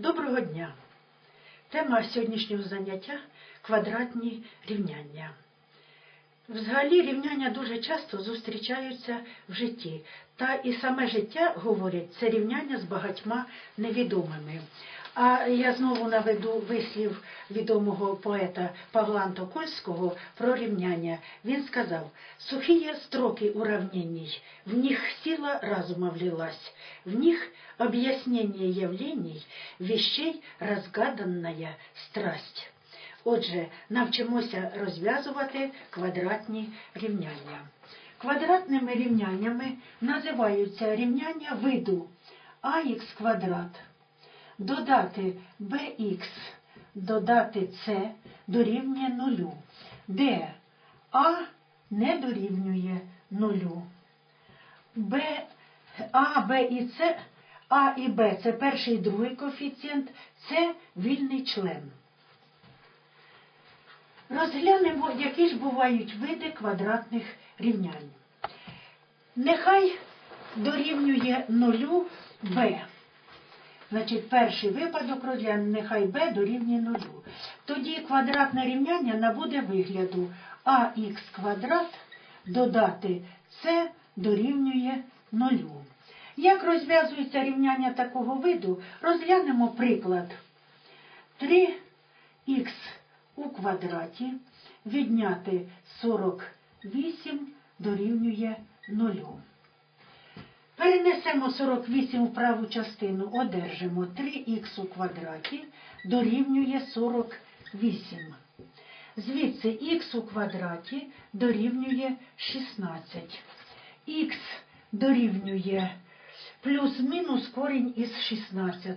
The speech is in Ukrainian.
Доброго дня! Тема сьогоднішнього заняття квадратні рівняння. Взагалі рівняння дуже часто зустрічаються в житті, та і саме життя говорять це рівняння з багатьма невідомими. А я знову наведу вислів відомого поета Павла Антокольського про рівняння. Він сказав: «Сухие строки уравнений, в них сила разума влилась, в них объяснение явлений, вещей разгаданная страсть». Отже, навчимося розв'язувати квадратні рівняння. Квадратними рівняннями називаються рівняння виду ax квадрат, додати bx, додати c дорівнює нулю, де а не дорівнює нулю. Б, А, Б і С, А і Б це перший і другий коефіцієнт, це вільний член. Розглянемо, які ж бувають види квадратних рівнянь. Нехай дорівнює нулю b. Значить, перший випадок розглянемо, нехай b дорівнює нулю. Тоді квадратне рівняння набуде вигляду ax квадрат додати c дорівнює нулю. Як розв'язується рівняння такого виду, розглянемо приклад 3х у квадраті відняти 48 дорівнює 0. Перенесемо 48 в праву частину, одержимо 3х у квадраті дорівнює 48. Звідси х у квадраті дорівнює 16. Х дорівнює плюс-мінус корінь із 16.